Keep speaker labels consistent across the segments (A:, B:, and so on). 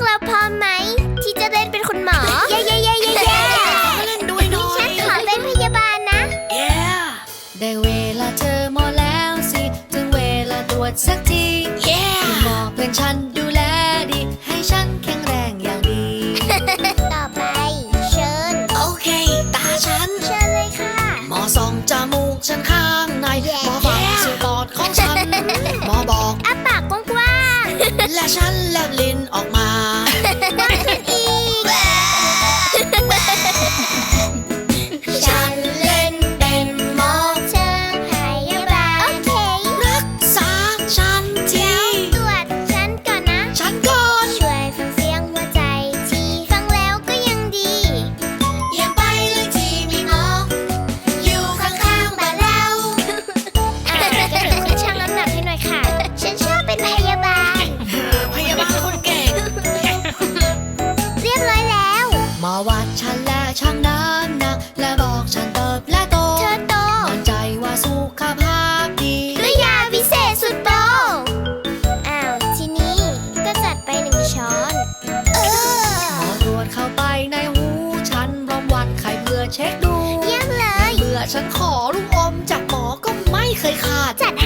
A: กเราพร้อมไหม ที่จะเล่นเป็นคุณหมอเย้เย้เย้เย้เล่
B: นด้วยหน่อยฉั
A: นขอเป็นพยาบาลนะ
B: yeah
C: ได้เวลาเธอหมอแล้วสิ ถึงเวลาตรวจสักที
B: yeah
C: หมอเพื่อนฉันดูแลดี ให้ฉันแข็งแรงอย่างดี
A: ต่อไป เชิญ
B: โอเค ตาฉัน
A: เชิญเลยค่ะ
B: หมอส่องจมูกฉันข้างใน Yeah หมอฟังสียงปอดของฉัน หมอบอก
A: อ้าปากกว้าง
B: และฉัน เค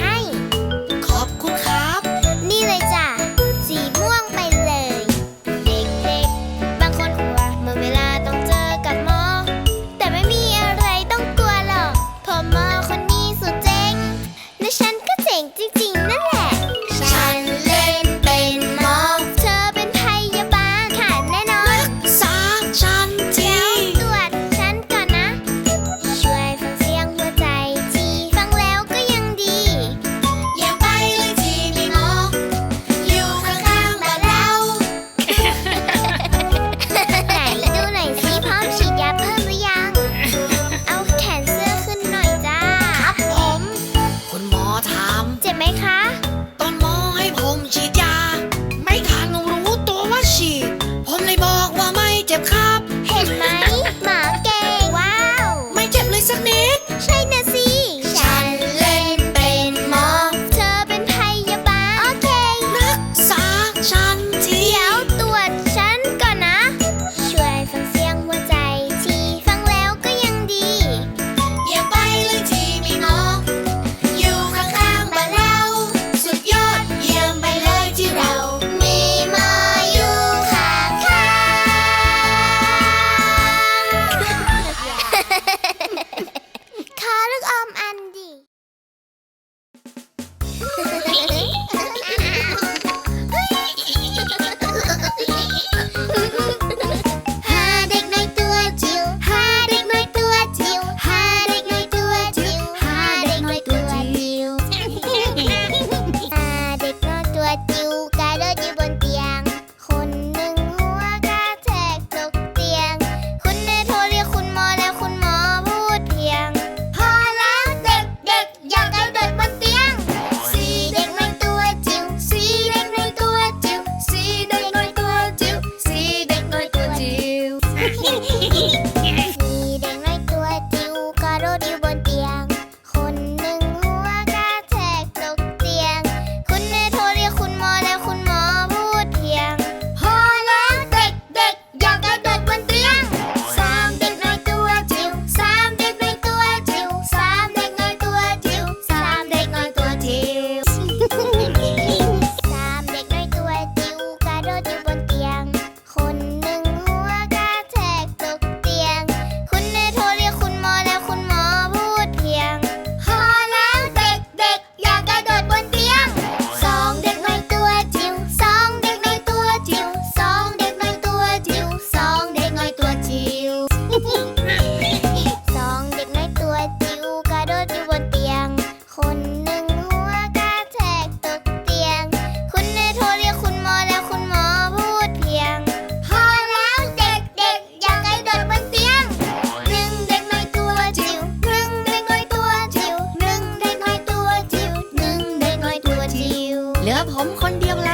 B: ม
A: ค
B: น
A: เดียวแล้ว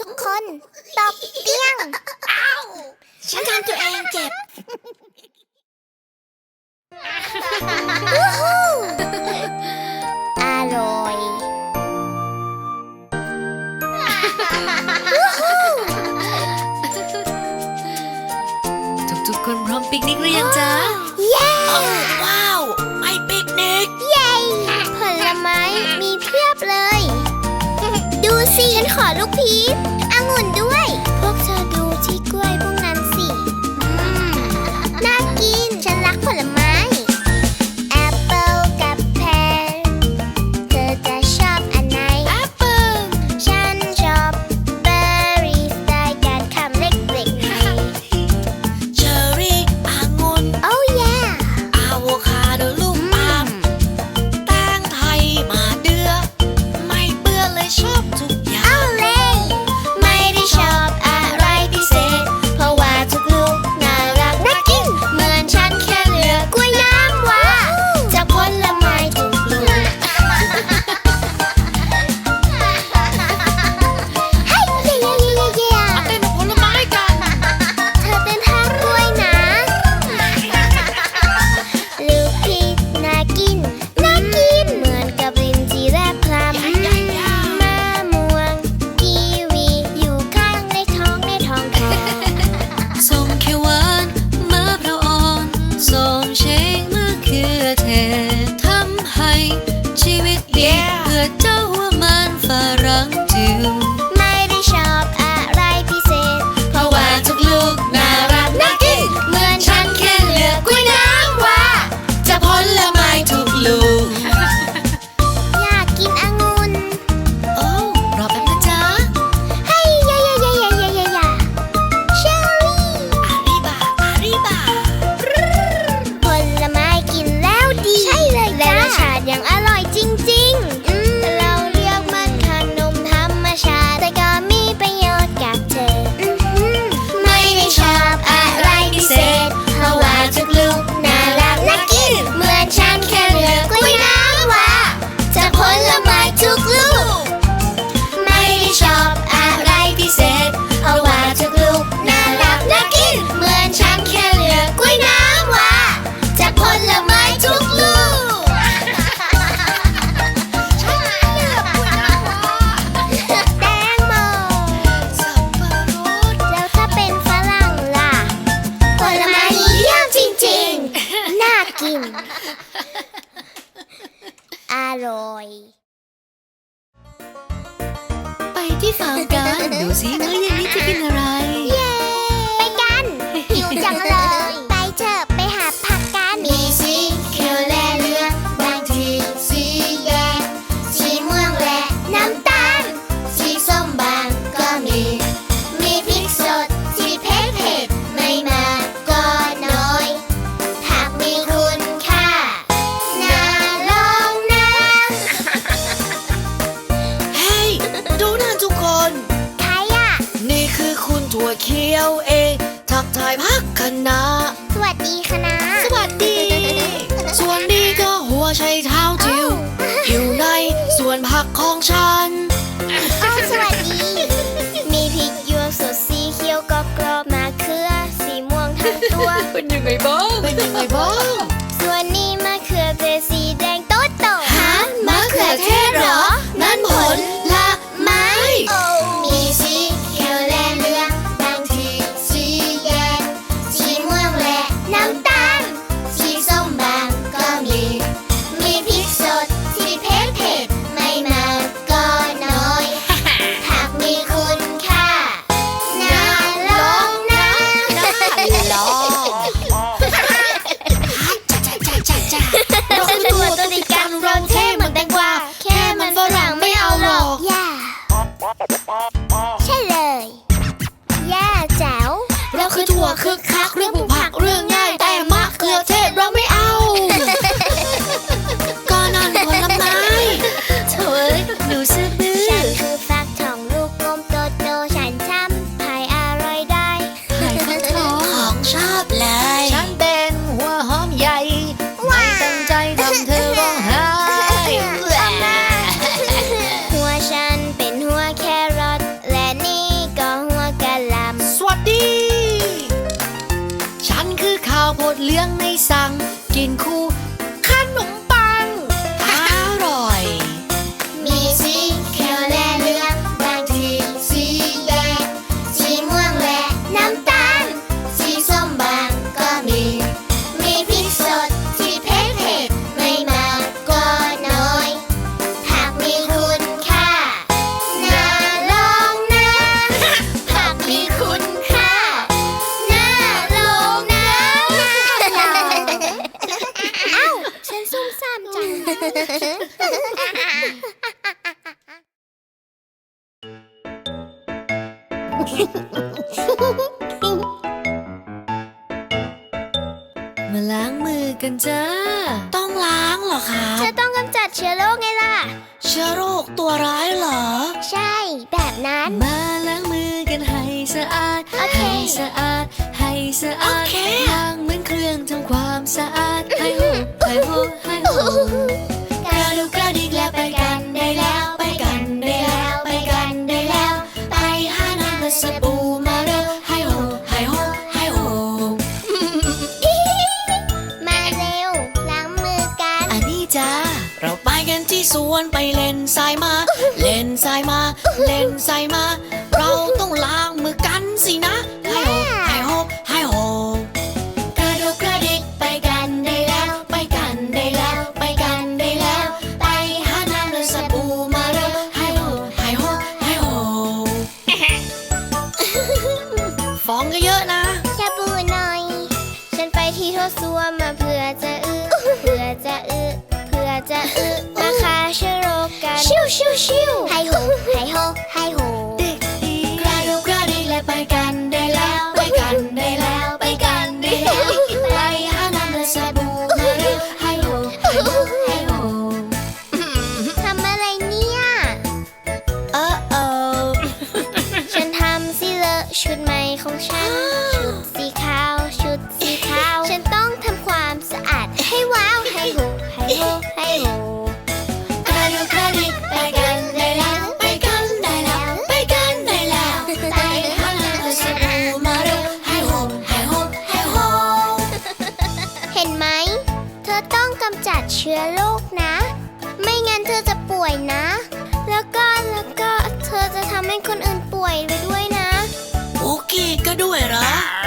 B: ทุ
A: กคน
C: ตบ
A: เตียง อ้า
C: ว
B: ฉันทำตั
A: วเองเจ็บ
B: อร่อย
C: ทุกๆคนพร้อมปิกนิกหรือยังจ๊ะ
B: เย้ ฉันขอลูกพีช ร่อย
A: ไป
B: ที่ฟา
C: ร์ม
B: กัน ดูสิเมื้อเย็นนี้จะกินอะ
C: ไร
A: ฉั
B: ทั่วคึกคักเรื่
A: องปลูกผักเรื่อง มาล้า
C: งมือกันจ้า
A: ต้องล้างเหรอคะ
B: จะต้องกำจัดเชื้อโรคไงล่ะ
A: เชื้อโรคตัวร้ายเหรอ
B: ใช่ แบบนั้น
C: มาล้างมือกันให้สะอาด
B: โอเค
C: ให้สะอาด ให้สะอาด
A: โอเค
C: ล้างเหมือนเครื่องทำความสะอาด ให้หูให้หูให้หู
A: on by ด้วยเหรอ